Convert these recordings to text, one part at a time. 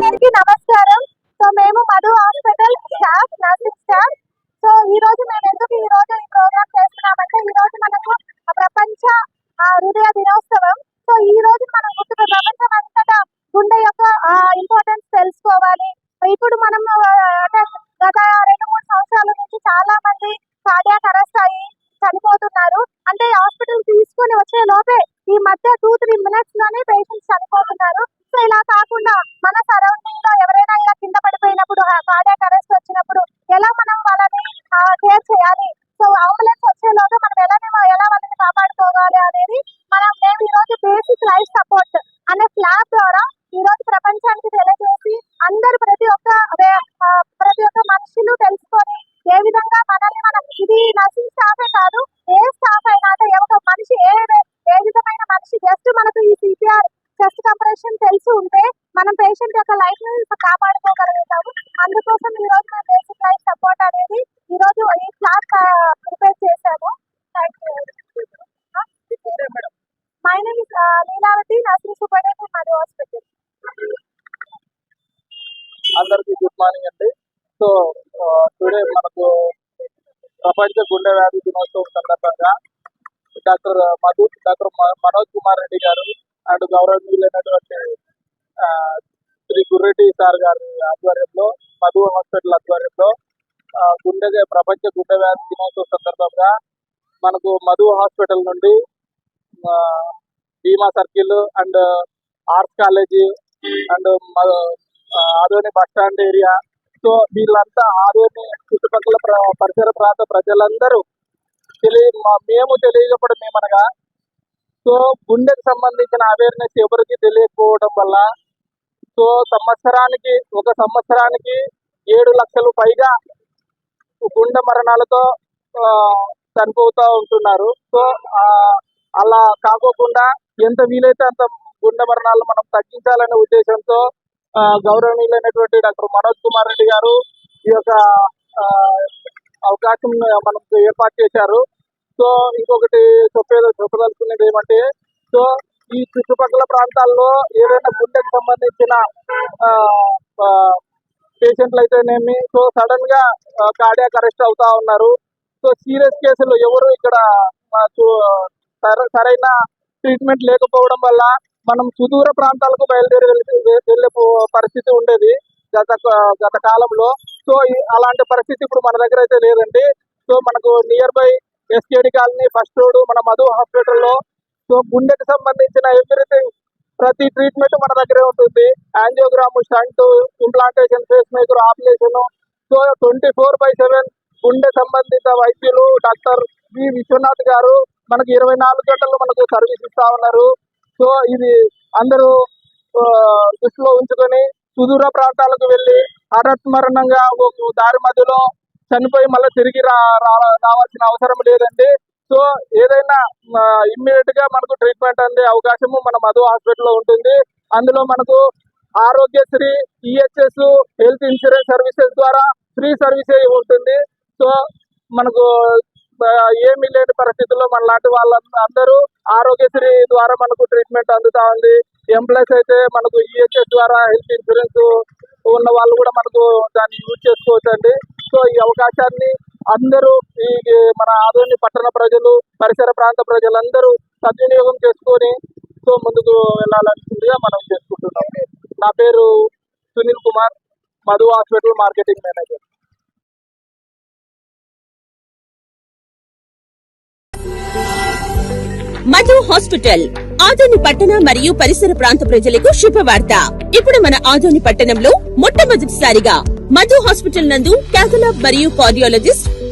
అందరికీ నమస్కారం. సో మేము Madhu hospital staff nursing staff. So ఈ రోజు మేము ఎందుకు ఈ రోజు ఈ ప్రోగ్రామ్ చేస్తున్నామంటే ఈ రోజు మనకు ప్రపంచ హృదయ దినోత్సవం. సో ఈ రోజు మనం గుర్తు ప్రపంచం అంతటా గుండె యొక్క ఇంపార్టెన్స్ తెలుసుకోవాలి. ఇప్పుడు మనం అంటే గత రెండు మూడు సంవత్సరాల నుంచి చాలా మంది కార్డియాక్ అరెస్ట్ అయ్యి చనిపోతున్నారు. అంటే హాస్పిటల్ తీసుకొని వచ్చే లోపే ఈ మధ్య టూ త్రీ మినిట్స్లోనే కేర్ చేయాలి. సో అంబులెన్స్ వచ్చేలోపు మనం ఎలా ఎలా వాళ్ళని కాపాడుకోవాలి అనేది మనం మేము ఈ రోజు బేసిక్ లైఫ్ సపోర్ట్ అనే ఫ్లాగ్ ద్వారా ఈ రోజు ప్రపంచానికి తెలియజేసి అందరు ప్రతి ఒక్క ప్రతి ఒక్క మనుషులు తెలుసుకొని ఏ విధంగా మనల్ని మనం ఇది నర్సింగ్ స్టాఫే కాదు ఏ స్టాఫ్ అయినా అంటే ఏ ఒక మనిషి ఏ ఏ విధమైన మనిషి జస్ట్ మనకు ఈ సిపిఆర్ చెస్ట్ కంప్రెషన్ తెలిసి ఉంటే మనం పేషెంట్ యొక్క లైఫ్ని కాపాడుకోగలుగుతాము అందుకోసం ఈ రోజు బేసిక్ లైఫ్ సపోర్ట్ అనేది ప్రిపేర్ చేశాము. My name is Leelavathi nursing superintendent మాది హాస్పిటల్ అందరికీ గుడ్ మార్నింగ్ అండి. సో టుడే uh, మనకు ప్రపంచ గుండె వ్యాధి దినోత్సవం సందర్భంగా doctor uh, Madhu doctor Manoj Kumar Reddy garu and గౌరవనీయులైనటువంటి uh, Shri Gurreddy sir గారి ఆధ్వర్యంలో మధు హాస్పిటల్ గుండె ప్రపంచ గుండె వ్యాధి దినోత్సవ సందర్భంగా మనకు మధు హాస్పిటల్ నుండి Bhima circle and arts college and Adoni bus stand area. So వీళ్ళంతా ఆదోని చుట్టుపక్కల ప్ర- పరిసర ప్రాంత ప్రజలందరూ తెలియ మేము తెలియకపోవడం ఏమనగా సో గుండెకు సంబంధించిన అవేర్నెస్ ఎవరికి తెలియకపోవడం వల్ల సో సంవత్సరానికి ఒక సంవత్సరానికి ఏడు లక్షలు పైగా గుండె మరణాలతో ఆ, చనిపోతూ ఉంటున్నారు. సో ఆ, అలా కాకోకుండా ఎంత వీలైతే అంత గుండె మరణాలు మనం తగ్గించాలనే ఉద్దేశంతో గౌరవనీయులైనటువంటి డాక్టర్ మనోజ్ కుమార్ రెడ్డి గారు ఈ యొక్క ఆ, అవకాశం మనకు ఏర్పాటు చేశారు. సో ఇంకొకటి చెప్పేది చెప్పదలుచుకునేది ఏమంటే సో ఈ చుట్టుపక్కల ప్రాంతాల్లో ఏదైనా గుండెకు సంబంధించిన పేషెంట్లు అయితేనేమి? సో సడన్గా కార్డియాక్ అరెస్ట్ అవుతా ఉన్నారు. సో సీరియస్ కేసులు ఎవరు ఇక్కడ చూ- సరైన ట్రీట్మెంట్ లేకపోవడం వల్ల మనం సుదూర ప్రాంతాలకు బయలుదేరి వెళ్ళే పరిస్థితి ఉండేది గత గత కాలంలో. సో అలాంటి పరిస్థితి ఇప్పుడు మన దగ్గర అయితే లేదండి. సో మనకు near by SKD colony first road మన మధు హాస్పిటల్లో సో గుండెకి సంబంధించిన ఎవ్రీథింగ్ ప్రతి ట్రీట్మెంట్ మన దగ్గరే ఉంటుంది. Angiogram stent implantation pacemaker operation so twenty four by seven గుండె సంబంధిత వైద్యులు డాక్టర్ వి విశ్వనాథ్ గారు మనకి ఇరవై నాలుగు గంటలు మనకు సర్వీస్ ఇస్తా ఉన్నారు. సో ఇది అందరూ దృష్టిలో ఉంచుకొని సుదూర ప్రాంతాలకు వెళ్ళి హఠాత్మరణంగా ఒక దారి మధ్యలో చనిపోయి మళ్ళీ తిరిగి రా రా- రావాల్సిన అవసరం లేదండి. సో ఏదైనా ఇమ్మీడియట్గా మనకు ట్రీట్మెంట్ అందే అవకాశము మన మధు హాస్పిటల్లో ఉంటుంది. అందులో మనకు Aarogyasri EHS health insurance services ద్వారా ఫ్రీ సర్వీసే ఉంటుంది. సో మనకు ఏమి ఏమీ లేని పరిస్థితుల్లో మన లాంటి వాళ్ళందరూ ఆరోగ్యశ్రీ ద్వారా మనకు ట్రీట్మెంట్ అందుతా ఉంది. ఎంప్లాయీస్ అయితే మనకు ఈహెచ్ఎస్ ద్వారా హెల్త్ ఇన్సూరెన్స్ ఉన్న వాళ్ళు కూడా మనకు దాన్ని యూజ్ చేసుకోవచ్చు అండి సో ఈ అవకాశాన్ని అందరూ ఈ మన ఆదోని పట్టణ ప్రజలు పరిసర ప్రాంత ప్రజలందరూ సద్వినియోగం చేసుకొని సో ముందుకు వెళ్ళాలనుకుంటుగా మనం చేసుకుంటున్నాం. నా పేరు Sunil Kumar Madhu hospital marketing manager. Madhu hospital Adoni పట్టణ మరియు పరిసర ప్రాంత ప్రజలకు శుభవార్త. ఇప్పుడు మన ఆదోని పట్టణంలో మొట్టమొదటిసారిగా మధు హాస్పిటల్ నందు క్యాథలాబ్ మరియు కార్డియాలజిస్ట్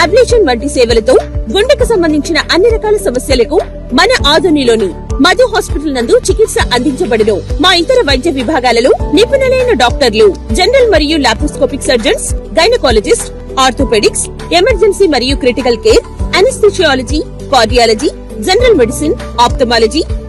ablation వంటి సేవలతో గుండెకు సంబంధించిన అన్ని రకాల సమస్యలకు మన ఆధునిలోని మధు హాస్పిటల్ నందు చికిత్స అందించబడును. మా ఇతర వైద్య విభాగాలలో నిపుణులైన డాక్టర్లు జనరల్ మరియు laparoscopic surgeons gynaecologist orthopaedics emergency మరియు critical care anaesthesiology cardiology general medicine ophthalmology